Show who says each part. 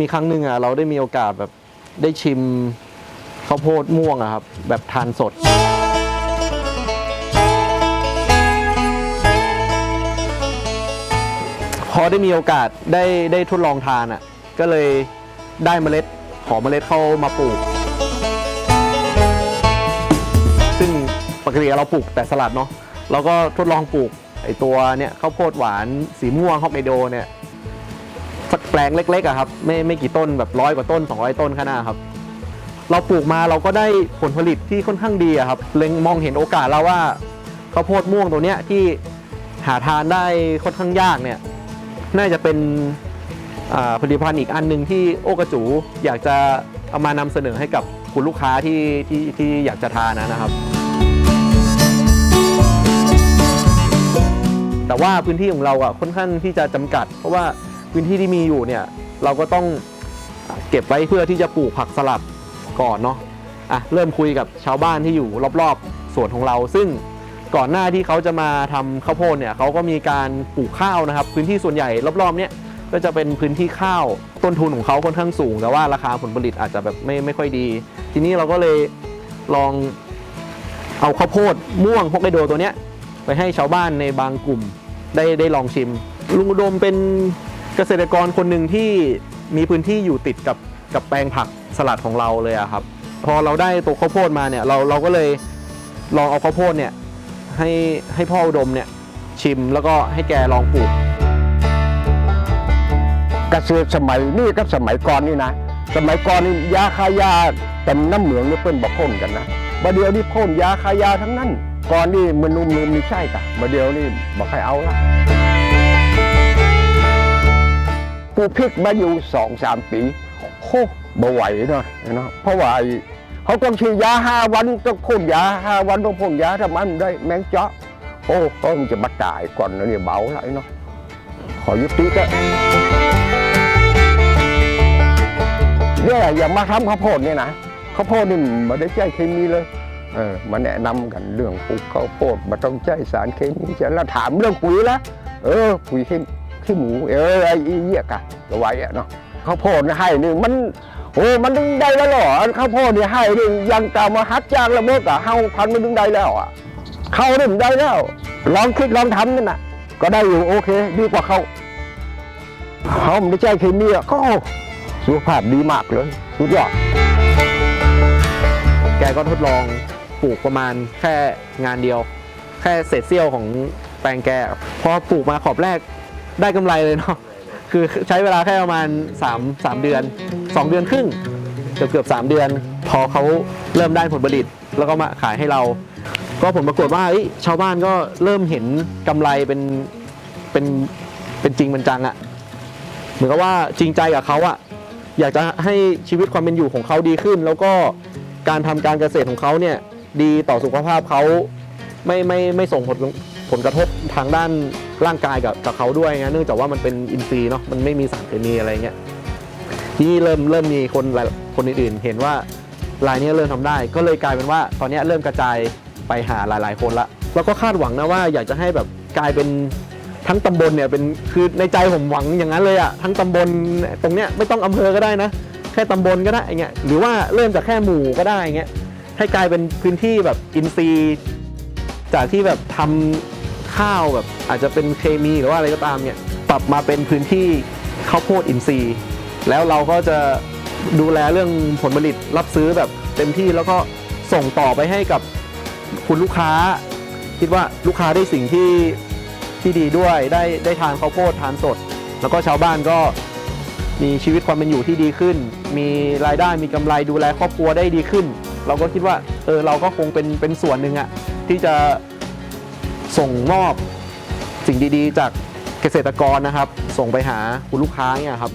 Speaker 1: มีครั้งหนึ่งอะเราได้มีโอกาสแบบได้ชิมข้าวโพดม่วงอะครับ แบบทานสด พอได้มีโอกาสได้ได้ทดลองทานอะก็เลยได้เมล็ดขอเมล็ดเข้ามาปลูก ซึ่งปกติเราปลูกแต่สลัดเนาะเราก็ทดลองปลูกไอตัวเนี่ยข้าวโพดหวานสีม่วงฮอกไกโดเนี่ย แปลงเล็กๆอะครับไม่ไม่กี่ต้นแบบร้อยกว่าต้น 200 ต้นข้างหน้าครับ เราปลูกมาเราก็ได้ผลผลิตที่ค่อนข้างดีอะครับเล็งมองเห็นโอกาสแล้วว่าข้าวโพดม่วงตัวเนี้ยที่หาทานได้ค่อนข้างยากเนี่ยน่าจะเป็นผลิตภัณฑ์อีกอันหนึ่งที่โอกระจู อยากจะเอามานำเสนอให้กับคุณลูกค้าที่ที่ที่อยากจะทานนะนะครับ แต่ว่าพื้นที่ของเราอะค่อนข้างที่จะจำกัด เพราะว่า พื้นที่ที่มีอยู่เนี่ยเราก็ต้องเก็บไว้เพื่อที่จะปลูกผักสลัดก่อนเนาะอะเริ่มคุยกับชาวบ้านที่อยู่รอบๆสวนของเรา ซึ่งก่อนหน้าที่เขาจะมาทำข้าวโพดเนี่ยเขาก็มีการปลูกข้าวนะครับ พื้นที่ส่วนใหญ่รอบๆเนี่ยก็จะเป็นพื้นที่ข้าวต้นทุนของเขาค่อนข้างสูง แต่ว่าราคาผลผลิตอาจจะแบบไม่ไม่ค่อยดี ทีนี้เราก็เลยลองเอาข้าวโพดม่วงฮอกไกโดตัวเนี้ยไปให้ชาวบ้านในบางกลุ่มได้ได้ลองชิม ลุงอุดมเป็น เกษตรกรคนหนึ่งที่มีพื้นที่อยู่ติดกับกับแปลงผักสลัดของเราเลยอะครับ พอเราได้ตัวข้าวโพดมาเนี่ยเราเราก็เลยลองเอาข้าวโพดเนี่ยให้ให้พ่ออุดมเนี่ยชิมแล้วก็ให้แกลองปลูก
Speaker 2: เกษตรสมัยนี้กับสมัยก่อนนี่นะ สมัยก่อนนี่ยาคายาเต็มน้ำเหมืองนี่เพิ่นบอกพ่นกันนะบาเดียวนี่พ่นยาคายาทั้งนั้น ก่อนนี่มันนุ่มๆนี่ใช่กะบาเดียวนี่บอกให้เอาละ ปลูพริกมาอยู่สองสามปีโคบ่ไหวเนาะเนาะเพราะว่าไอ้เขาต้องฉีดยาห้าวันต้องพ่นยาห้าวันต้องพ่นยาถ้ามันได้แมงเจาะโอ้ก็มันจะมาตายก่อนนะเนี่ยเบาแล้วเนาะขอยุติก็เนี่ยอย่ามาทำข้าวโพดเนี่ยนะข้าวโพดนี่มันได้ใช้เคมีเลยเออมาแนะนำกันเรื่องปลูกข้าวโพดมาต้องใช้สารเคมีจะแล้วถามเรื่องปุ๋ยละเออปุ๋ยขี้ ขี้หมู เออไอ้เหี้ยกะก็ไว้อะเนาะข้าวโพดนี่ให้นี่มันโอ้มันดึงได้แล้วหรอข้าวโพดนี่ให้นี่ยังกามาฮัดจางละเมิดอะเฮาพันมันดึงได้แล้วอะเข้านี่มันได้แล้วลองคิดลองทำนั่นน่ะ ก็ได้อยู่โอเค ดีกว่าเขาเขาไม่ใช้เคมีอะก็สุขภาพดีมากเลยสุดยอด
Speaker 1: แกก็ทดลองปลูกประมาณแค่งานเดียว แค่เศษเสี้ยวของแปลงแกพอปลูกมาขอบแรก ได้กำไรเลยเนาะคือใช้เวลาแค่ประมาณ 3 3 เดือน 2 เดือนครึ่งเกือบเกือบ3เดือน พอเขาเริ่มได้ผลผลิต แล้วก็มาขายให้เรา ก็ผลปรากฏว่าชาวบ้านก็เริ่มเห็นกำไรเป็นเป็นเป็นจริงเป็นจังอะเหมือนกับว่าจริงใจกับเขาอะอยากจะให้ชีวิตความเป็นอยู่ของเขาดีขึ้น แล้วก็การทำการเกษตรของเขาเนี่ยดีต่อสุขภาพเขาไม่ไม่ไม่ส่งผล ผลกระทบทางด้านร่างกายกับกับเขาด้วยไงเนื่องจากว่ามันเป็นอินทรีย์เนาะมันไม่มีสารเคมีอะไรเงี้ยทีนี้เริ่มเริ่มมีคนคนอื่นๆ เห็นว่ารายนี้เริ่มทำได้ ก็เลยกลายเป็นว่า ตอนนี้เริ่มกระจายไปหาหลาย ๆ คนละแล้วก็คาดหวังนะว่าอยากจะให้แบบกลายเป็นทั้งตำบลเนี่ยเป็นคือในใจผมหวังอย่างนั้นเลยอะทั้งตำบลตรงเนี้ยไม่ต้องอำเภอก็ได้นะ แค่ตำบลก็ได้เงี้ยหรือว่าเริ่มจากแค่หมู่ก็ได้เงี้ยให้กลายเป็นพื้นที่แบบอินทรีย์ จากที่แบบทำ ข้าวแบบอาจจะเป็นเคมีหรือว่าอะไรก็ตามเนี่ยปรับมาเป็นพื้นที่ข้าวโพดอินทรีย์ แล้วเราก็จะดูแลเรื่องผลผลิตรับซื้อแบบเต็มที่แล้วก็ส่งต่อไปให้กับคุณลูกค้า คิดว่าลูกค้าได้สิ่งที่ที่ดีด้วยได้ได้ทานข้าวโพดทานสด แล้วก็ชาวบ้านก็มีชีวิตความเป็นอยู่ที่ดีขึ้น มีรายได้มีกำไรดูแลครอบครัวได้ดีขึ้น เราก็คิดว่าเออเราก็คงเป็นเป็นส่วนหนึ่งอะที่จะ ส่งมอบสิ่งดีๆ จากเกษตรกรนะครับ ส่งไปหาคุณลูกค้าเนี่ยครับ